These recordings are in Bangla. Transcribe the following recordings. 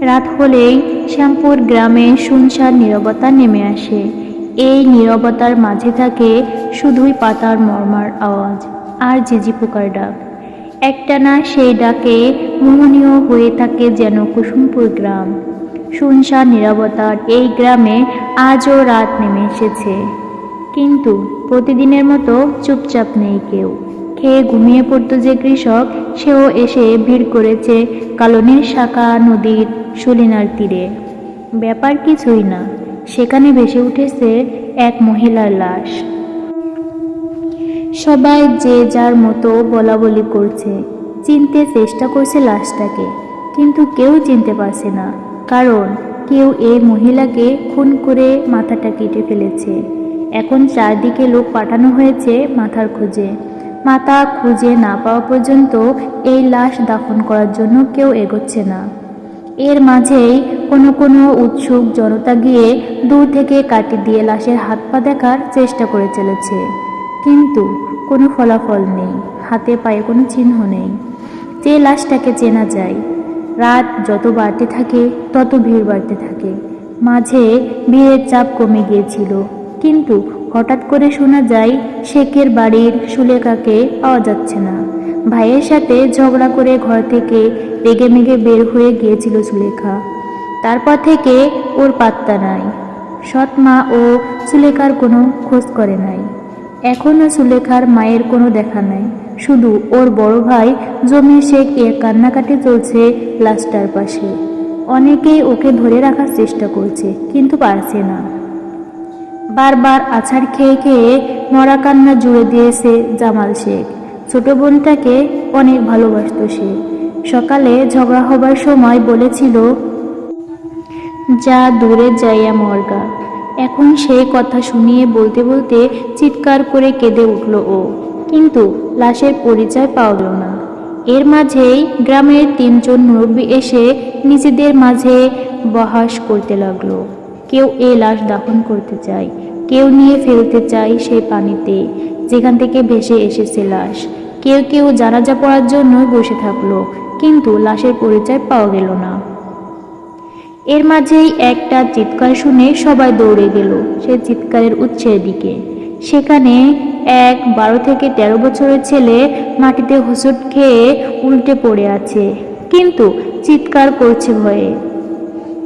রাত হলেই শ্যামপুর গ্রামে শুনশান নীরবতা নেমে আসে। এই নীরবতার মাঝে থাকে শুধুই পাতার মর্মার আওয়াজ আর ঝিঝি পোকার ডাক। একটানা সেই ডাকে মোহনীয় হয়ে থাকে যেন কুসুমপুর গ্রাম। শুনশান নীরবতার এই গ্রামে আজও রাত নেমে এসেছে। কিন্তু প্রতিদিনের মতো চুপচাপ নেই কেউ। খেয়ে ঘুমিয়ে পড়তো যে কৃষক, সেও এসে ভিড় করেছে কালনির শাখা নদীর সলিনার তীরে। ব্যাপার কিছুই না, সেখানে ভেসে উঠেছে এক মহিলার লাশ। সবাই যে যার মতো বলা বলি করছে, চিনতে চেষ্টা করছে লাশটাকে, কিন্তু কেউ চিনতে পারছে না, কারণ কেউ এই মহিলাকে খুন করে মাথাটা কেটে ফেলেছে। এখন চারদিকে লোক পাঠানো হয়েছে মাথার খোঁজে। মাথা খুঁজে না পাওয়া পর্যন্ত এই লাশ দাফন করার জন্য কেউ এগোচ্ছে না। এর মাঝেই কোনো কোনো উৎসুক জনতা গিয়ে দূর থেকে কাটি দিয়ে লাশের হাত পা দেখার চেষ্টা করে চলেছে। কিন্তু কোনো ফলাফল নেই, হাতে পায়ে কোনো চিহ্ন নেই। যে লাশটাকে চেনা যায়, রাত যত বাড়তে থাকে, তত ভিড় বাড়তে থাকে। মাঝে ভিড়ের চাপ কমে গিয়েছিল, কিন্তু হঠাৎ করে শোনা যায়, শেখের বাড়ির সুলেখাকে পাওয়া যাচ্ছে না। ভাইয়ের সাথে ঝগড়া করে ঘর থেকে রেগে মেগে বের হয়ে গিয়েছিল সুলেখা। তারপর থেকে ওর পাত্তা নাই। সৎ মা ও সুলেখার কোনো খোঁজ করে নাই। এখনও সুলেখার মায়ের কোনো দেখা নাই। শুধু ওর বড় ভাই জমির শেখ এর কান্নাকাটি চলছে লাস্টার পাশে। অনেকেই ওকে ধরে রাখার চেষ্টা করছে, কিন্তু পারছে না। বারবার আছাড় খেয়ে খেয়ে মরা কান্না জুড়ে দিয়েছে জামাল শেখ। ছোট বোনটাকে অনেক ভালোবাসত সে। সকালে ঝগড়া হবার সময় বলেছিল, যা দূরে যাইয়া মর্গা। এখন সেই কথা শুনিয়ে বলতে বলতে চিৎকার করে কেঁদে উঠল ও, কিন্তু লাশের পরিচয় পাওয়া না। এর মাঝেই গ্রামের তিনজন মুরব্বী এসে নিজেদের মাঝে বহাস করতে লাগল। কেউ এ লাশ দাফন করতে চায়, কেউ নিয়ে ফেলতে চায় সেই পানিতে, যেখান থেকে ভেসে এসেছে লাশ। কেউ কেউ জানাজা পড়ার জন্য বসে থাকল, কিন্তু লাশের পরিচয় পাওয়া গেল না। এর মাঝেই একটা চিৎকার শুনে সবাই দৌড়ে গেল সে চিৎকারের উৎসের দিকে। সেখানে এক বারো থেকে তেরো বছরের ছেলে মাটিতে হোঁচট খেয়ে উল্টে পড়ে আছে, কিন্তু চিৎকার করছে ভয়ে।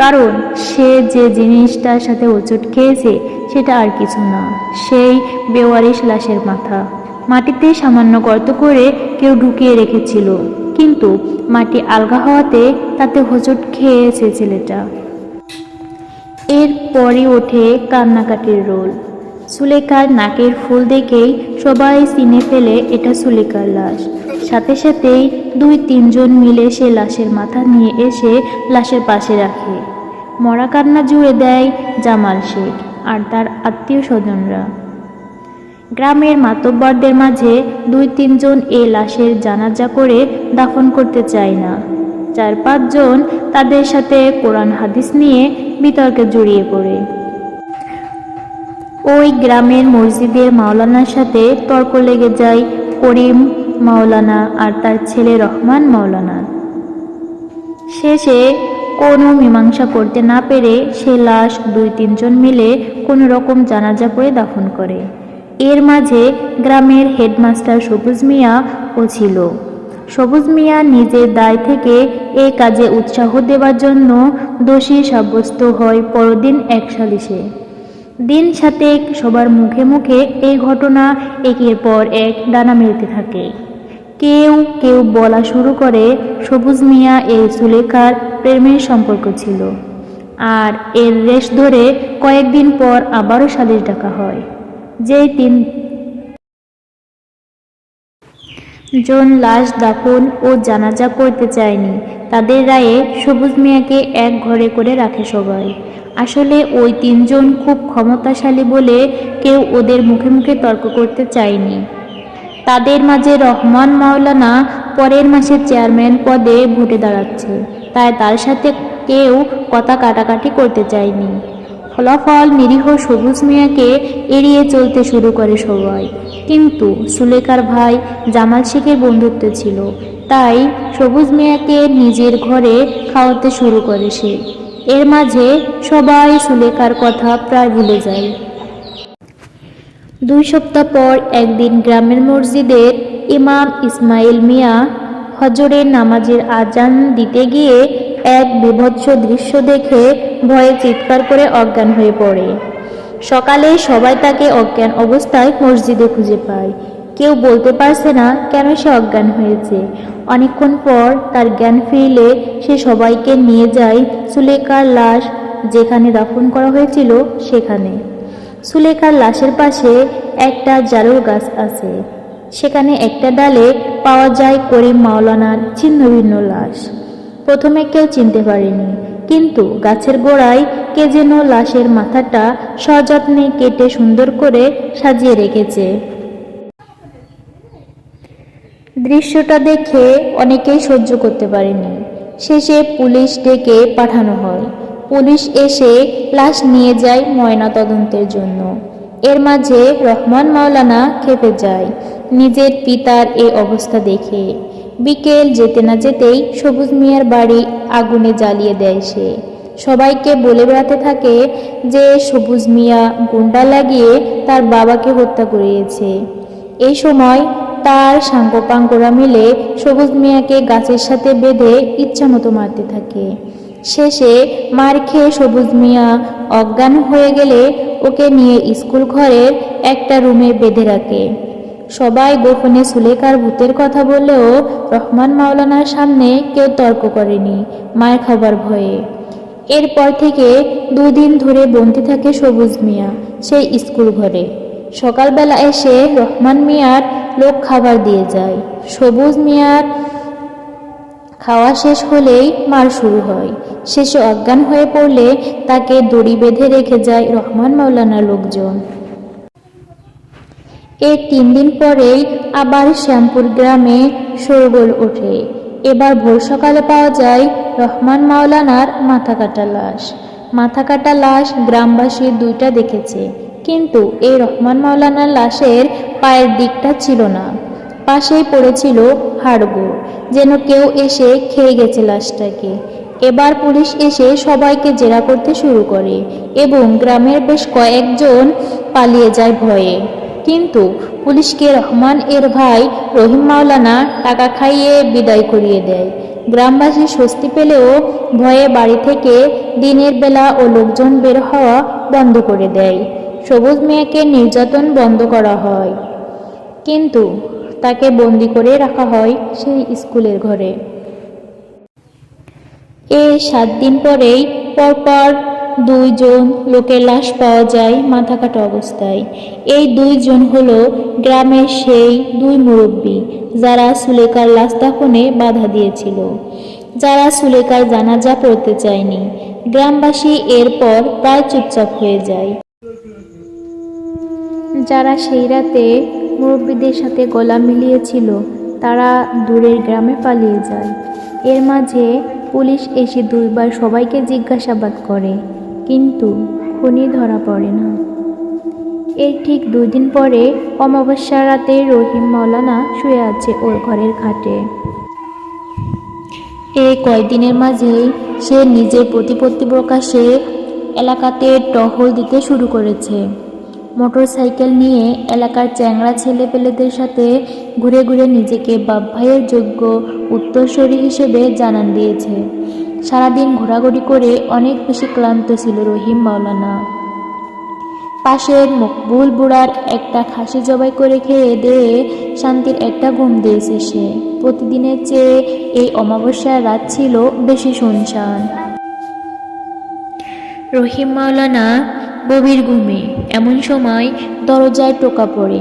কারণ সে যে জিনিসটার সাথে হোঁচট খেয়েছে, সেটা আর কিছু না। সেই বেওয়ারিশ লাশের মাথা। মাটিতে সামান্য গর্ত করে কেউ ঢুকিয়ে রেখেছিল। কিন্তু মাটি আলগা হওয়াতে তাতে হোঁচট খেয়েছে ছেলেটা। এরপরই ওঠে কান্নাকাটির রোল। সুলেখার নাকের ফুল দেখেই সবাই চিনে ফেলে এটা সুলেখার লাশ। সাথে সাথেই দুই তিনজন মিলে সে লাশের মাথা নিয়ে এসে লাশের পাশে রাখে। মরা কান্না জুড়ে দেয় জামাল শেখ আর তার আত্মীয় স্বজনরা। গ্রামের মাতব্বরদের মাঝে দুই তিনজন এ লাশের জানাজা করে দাফন করতে চায় না। চার পাঁচজন তাদের সাথে কোরআন হাদিস নিয়ে বিতর্কে জড়িয়ে পড়ে। ওই গ্রামের মসজিদের মাওলানার সাথে তর্ক লেগে যায় করিম মাওলানা আর তার ছেলে রহমান মাওলানা শেষে কোনো মীমাংসা করতে না পেরে সে লাশ দুই তিনজন মিলে কোনো রকম জানাজা করে দাফন করে। এর মাঝে গ্রামের হেডমাস্টার সবুজ মিয়া ও ছিল। সবুজ মিয়া নিজের দায় থেকে এ কাজে উৎসাহ দেওয়ার জন্য দোষী সাব্যস্ত হয় পরদিন এক সালিশে দিন সাথে সবার মুখে মুখে এই ঘটনা একের পর এক ডানা মেলতে থাকে। কেউ কেউ বলা শুরু করে সবুজ মিয়া এই সুলেখার প্রেমের সম্পর্ক ছিল। আর এর রেশ ধরে কয়েকদিন পর আবারও সালিশ ডাকা হয়। যেই তিন জন লাশ দাফন ও জানাজা করতে চায়নি, তাদের রায়ে সবুজ মিয়াকে এক ঘরে করে রাখে সবাই। আসলে ওই তিনজন খুব ক্ষমতাশালী বলে কেউ ওদের মুখে মুখে তর্ক করতে চায়নি। তাদের মাঝে রহমান মাওলানা পরের মাসে চেয়ারম্যান পদে ভোটে দাঁড়াচ্ছে। তাই তার সাথে কেউ কথা কাটাকাটি করতে চায়নি। ফলাফল নিরীহ সবুজ মিয়াকে এড়িয়ে চলতে শুরু করে সবাই। কিন্তু সুলেখার ভাই জামাল শেখের বন্ধুত্ব ছিল। তাই সবুজ মিয়াকে নিজের ঘরে খাওয়াতে শুরু করে সে। এর মাঝে সবাই সুলেখার কথা প্রায় ভুলে যায়। দুই সপ্তাহ পর একদিন গ্রামের মসজিদের ইমাম ইসমাইল মিয়া হজরের নামাজের আজান দিতে গিয়ে এক বিভৎস দৃশ্য দেখে ভয়ে চিৎকার করে অজ্ঞান হয়ে পড়ে। সকালে সবাই তাকে অজ্ঞান অবস্থায় মসজিদে খুঁজে পায়। কেউ বলতে পারছে না কেন সে অজ্ঞান হয়েছে। অনেকক্ষণ পর তার জ্ঞান ফিরলে সে সবাইকে নিয়ে যায় সুলেখার লাশ যেখানে দাফন করা হয়েছিল সেখানে। সুলেখার লাশের পাশে একটা জারুল গাছ আছে। সেখানে একটা ডালে পাওয়া যায় করিম মাওলানার ছিন্ন ভিন্ন লাশ। প্রথমে কেউ চিনতে পারেনি, কিন্তু গাছের গোড়ায় কে যেন লাশের মাথাটা সযত্নে কেটে সুন্দর করে সাজিয়ে রেখেছে। দৃশ্যটা দেখে অনেকেই সহ্য করতে পারেনি। শেষে পুলিশ ডেকে পাঠানো হয়। পুলিশ এসে লাশ নিয়ে যায় ময়না তদন্তের জন্য। এর মাঝে রহমান মাওলানা খেপে যায় নিজের পিতার এই অবস্থা দেখে। বিকেল যেতে না যেতেই সবুজ মিয়ার বাড়ি আগুনে জ্বালিয়ে দেয় সে। সবাইকে বলে বেড়াতে থাকে যে সবুজ মিয়া গুন্ডা লাগিয়ে তার বাবাকে হত্যা করিয়েছে। এই সময় তার সাঙ্গপাঙ্গরা মিলে সবুজ মিয়াকে গাছের সাথে বেঁধে ইচ্ছামতো মারতে থাকে। শেষে মার খেয়ে সবুজ মিয়া অজ্ঞান হয়ে গেলে ওকে নিয়ে স্কুল ঘরের একটা রুমে বেঁধে রাখে। সবাই গোপনে সুলেখার ভূতের কথা বললেও রহমান মাওলানার সামনে কেউ তর্ক করেনি মায়ের খাবার ভয়ে। এরপর থেকে দুদিন ধরে বন্দি থাকে সবুজ মিয়া, সেই স্কুল ঘরে। সকালবেলা এসে রহমান মিয়ার লোক খাবার দিয়ে যায়। সবুজ মিয়ার খাওয়া শেষ হলেই মার শুরু হয়। শেষে অজ্ঞান হয়ে পড়লে তাকে দড়ি বেঁধে রেখে যায় রহমান মাওলানার লোকজন। এর তিন দিন পরেই আবার শ্যামপুর গ্রামে শোরগোল ওঠে। এবার ভোর সকালে পাওয়া যায় রহমান মাওলানার মাথা কাটা লাশ। মাথা কাটা লাশ গ্রামবাসী দুইটা দেখেছে, কিন্তু এই রহমান মাওলানার লাশের পায়ের দিকটা ছিল না। পাশেই পড়েছিল হাড়গোড়, যেন কেউ এসে খেয়ে গেছে লাশটাকে। এবার পুলিশ এসে সবাইকে জেরা করতে শুরু করে এবং গ্রামের বেশ কয়েকজন পালিয়ে যায় ভয়ে। কিন্তু পুলিশকে রহমান এর ভাই রহিম মাওলানা টাকা খাইয়ে বিদায় করিয়ে দেয়। গ্রামবাসী স্বস্তি পেলেও ভয়ে বাড়ি থেকে দিনের বেলা ও লোকজন বের হওয়া বন্ধ করে দেয়। সবুজ মেয়েকে নির্যাতন বন্ধ করা হয়। কিন্তু তাকে বন্দি করে রাখা হয় সেই স্কুলের ঘরে। এর সাত দিন পরেই পরপর দুইজন লোকের লাশ পাওয়া যায় মাথা কাটা অবস্থায়। এই দুইজন হলো গ্রামের সেই দুই মুরব্বী, যারা সুলেকার লাশ দাফনে বাধা দিয়েছিল। যারা সুলেকার জানাজা পড়তে চায়নি। গ্রামবাসী এরপর প্রায় চুপচাপ হয়ে যায়। যারা সেই রাতে মুরব্বীদের সাথে গলা মিলিয়েছিল, তারা দূরের গ্রামে পালিয়ে যায়। এর মাঝে পুলিশ এসে দুইবার সবাইকে জিজ্ঞাসাবাদ করে, কিন্তু খুনি ধরা পড়ে না। এর ঠিক দুই দিন পরে অমাবস্যা রাতে রহিম মৌলানা শুয়ে আছে ওর ঘরের খাটে। এই কয়েকদিনের মাঝেই সে নিজের প্রতিপত্তি প্রকাশে এলাকাতে টহল দিতে শুরু করেছে। মোটর সাইকেল নিয়ে এলাকার চ্যাংড়া ছেলেপেলেদের সাথে ঘুরে ঘুরে নিজেকে বাপ ভাইয়ের যোগ্য উত্তরসূরি হিসেবে জানান দিয়েছে। সারাদিন ঘোরাঘুরি করে অনেক বেশি ক্লান্ত ছিল রহিম মাওলানা। পাশের মকবুল বুড়ার একটা খাসি জবাই করে খেয়ে দিয়ে শান্তির একটা ঘুম দিয়েছে সে। প্রতিদিনের চেয়ে এই অমাবস্যার রাত ছিল বেশি শুনশান। রহিম মাওলানা গভীর ঘুমে। এমন সময় দরজায় টোকা পড়ে।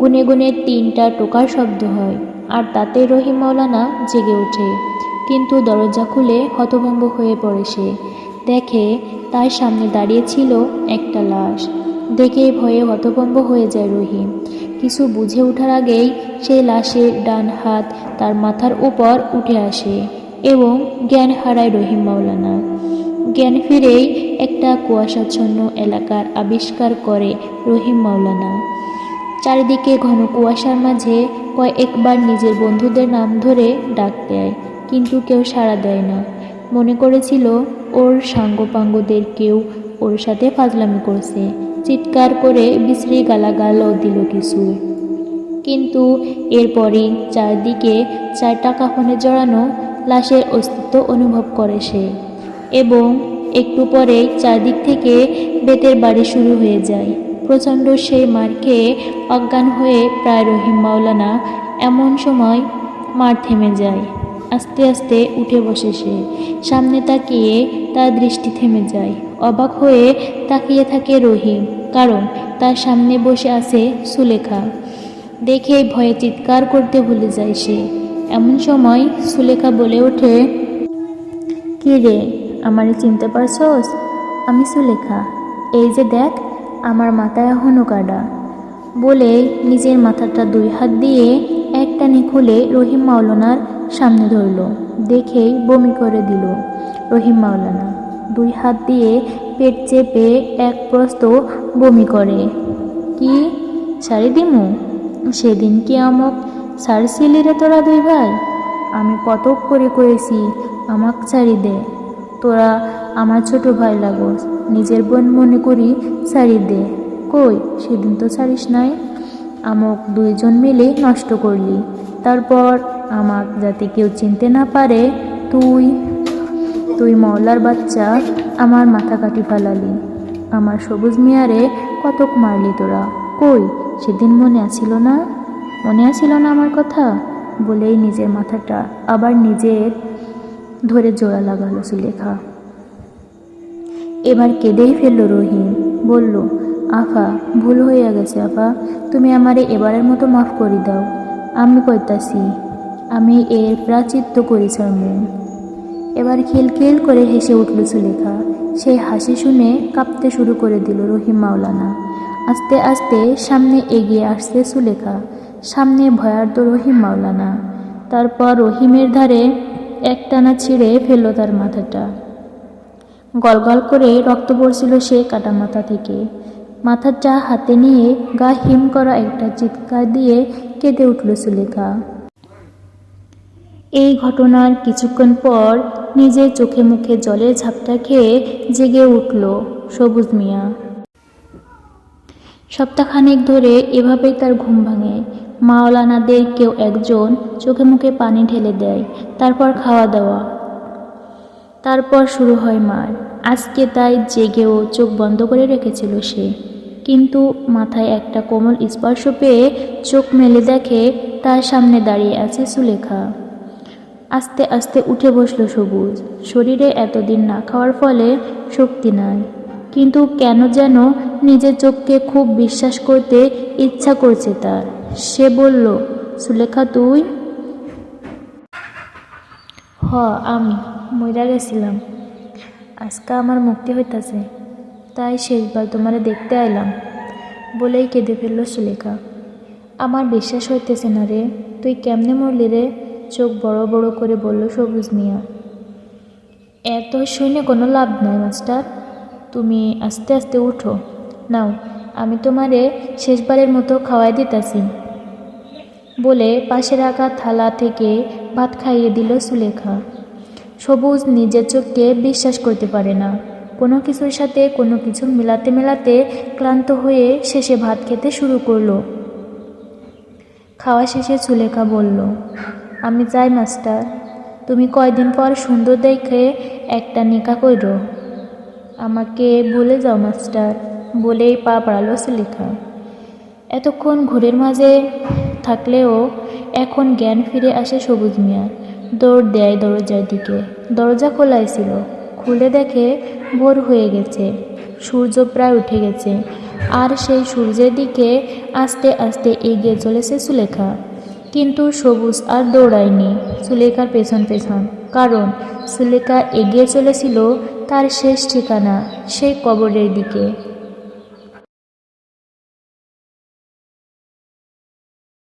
গুনে গুনে তিনটা টোকার শব্দ হয়, আর তাতে রহিম মাওলানা জেগে ওঠে। কিন্তু দরজা খুলে হতভম্ব হয়ে পড়ে সে। দেখে তার সামনে দাঁড়িয়ে ছিল একটা লাশ। দেখে ভয়ে হতভম্ব হয়ে যায় রহিম। কিছু বুঝে ওঠার আগেই সেই লাশের ডান হাত তার মাথার উপর উঠে আসে এবং জ্ঞান হারায় রহিম মাওলানা। জ্ঞান ফিরেই একটা কুয়াশাচ্ছন্ন এলাকার আবিষ্কার করে রহিম মাওলানা। চারিদিকে ঘন কুয়াশার মাঝে কয়েকবার নিজের বন্ধুদের নাম ধরে ডাক দেয়, কিন্তু কেউ সাড়া দেয় না। মনে করেছিল, ওর সাঙ্গপাঙ্গদের কেউ ওর সাথে ফাজলামি করছে। চিৎকার করে বিশ্রী গালাগালও দিল কিছু। কিন্তু এরপরই চারদিকে চারটা কাফনে জড়ানো লাশের অস্তিত্ব অনুভব করে সে। এবং একটু পরেই চারদিক থেকে বেতের বাড়ি শুরু হয়ে যায়। প্রচণ্ড সেই মার খেয়ে অজ্ঞান হয়ে প্রায় রহিম মাওলানা এমন সময় মার থেমে যায়। আস্তে আস্তে উঠে বসে সে। সামনে তাকিয়ে তার দৃষ্টি থেমে যায়। অবাক হয়ে তাকিয়ে থাকে রহিম, কারণ তার সামনে বসে আছে সুলেখা। দেখে ভয়ে চিৎকার করতে ভুলে যায় সে। এমন সময় সুলেখা বলে ওঠে, কি রে আমারে চিনতে পারছস? আমি সুলেখা। এই যে দেখ, আমার মাথায় এখনও কাটা। বলে নিজের মাথাটা দুই হাত দিয়ে একটানি খুলে রহিম মাওলানার সামনে ধরল। দেখেই বমি করে দিল রহিম মাওলানা। দুই হাত দিয়ে পেট চেপে এক প্রস্ত বমি করে। কি? ছাড়ি দিমু? সেদিন কি আমক ছাড়ছিলি রে তোরা দুই ভাই? আমি কতক করে করেছি আমাক ছাড়ি দে। তোরা আমার ছোট ভাই লাগোস নিজের বোন মনে করি ছাড়ি দে। কই, সেদিন তো ছাড়িস নাই? আমক দুইজন মিলে নষ্ট করলি। তারপর আমাক যাতে কেউ চিনতে না পারে, তুই তুই মওলার বাচ্চা, আমার মাথা কাটি ফেলালি। আমার সবুজ মিয়ারে কতক মারলি তোরা। কই, সেদিন মনে আছিল না? মনে আছিল না আমার কথা? বলেই নিজের মাথাটা আবার নিজের ধরে জোড়া লাগালো সুলেখা। এবার কেঁদেই ফেলল রহিম, বলল, আফা, ভুল হইয়া গেছে, আফা। তুমি আমারে এবারের মতো মাফ করে দাও। আমি কইতাছি, আমি এর প্রাচিত্য করি ছাড়মু এবার খিলখিল করে হেসে উঠল সুলেখা। সেই হাসি শুনে কাঁপতে শুরু করে দিল রহিম মাওলানা। আস্তে আস্তে সামনে এগিয়ে আসছে সুলেখা। সামনে ভয়ার্ত রহিম মাওলানা। তারপর রহিমের ধারে একটানা ছিঁড়ে ফেলল তার মাথাটা। গলগল করে রক্ত পড়ছিল সে কাটা মাথা থেকে। মাথাটা হাতে নিয়ে গা হিম করা একটা চিৎকার দিয়ে কেঁদে উঠল সুলেখা। এই ঘটনার কিছুক্ষণ পর নিজের চোখে মুখে জলের ঝাপটা খেয়ে জেগে উঠল সবুজ মিয়া। সপ্তাহখানেক ধরে এভাবেই তার ঘুম ভাঙে। মাওলানাদের কেউ একজন চোখে মুখে পানি ঢেলে দেয়, তারপর খাওয়া দাওয়া। তারপর শুরু হয় মার। আজকে তাই জেগেও চোখ বন্ধ করে রেখেছিল সে। কিন্তু মাথায় একটা কোমল স্পর্শ পেয়ে চোখ মেলে দেখে তার সামনে দাঁড়িয়ে আছে সুলেখা। আস্তে আস্তে উঠে বসল সবুজ। শরীরে এতদিন না খাওয়ার ফলে শক্তি নাই। কিন্তু কেন যেন নিজের চোখকে খুব বিশ্বাস করতে ইচ্ছা করছে তার। সে বলল, সুলেখা, তুই? হ, আমি, মইরা গেছিলাম। আজকে আমার মুক্তি হইতাছে। তাই শেষবার তোমারে দেখতে আইলাম। বলেই কেঁদে ফেলল সুলেখা। আমার বিশ্বাস হইতেছে না রে, তুই কেমনে মরলি রে? চোখ বড় বড় করে বলল সবুজ মিয়া। এত শুনে কোনো লাভ নাই, মাস্টার। তুমি আস্তে আস্তে উঠো। নাও আমি তোমারে শেষবারের মতো খাওয়াই দিতাছি। বলে পাশে রাখা থালা থেকে ভাত খাইয়ে দিল সুলেখা। সবুজ নিজের চোখকে বিশ্বাস করতে পারে না। কোনো কিছুর সাথে কোনো কিছু মেলাতে মেলাতে ক্লান্ত হয়ে শেষে ভাত খেতে শুরু করল। খাওয়া শেষে সুলেখা বলল, আমি চাই মাস্টার। তুমি কয়দিন পর সুন্দর দেখে একটা নিকা কইরো। আমাকে বলে যাও, মাস্টার। বলেই পা বাড়ালো সুলেখা এতক্ষণ ঘোরের মাঝে থাকলেও এখন জ্ঞান ফিরে আসে সবুজ মিয়া। দৌড় দেয় দরজার দিকে। দরজা খোলাই ছিল। খুলে দেখে ভোর হয়ে গেছে। সূর্য প্রায় উঠে গেছে। আর সেই সূর্যের দিকে আস্তে আস্তে এগিয়ে চলেছে সুলেখা। কিন্তু সবুজ আর দৌড়ায়নি সুলেখার পেছন পেছন। কারণ সুলেখা এগিয়ে চলেছিল তার শেষ ঠিকানা, সেই কবরের দিকে।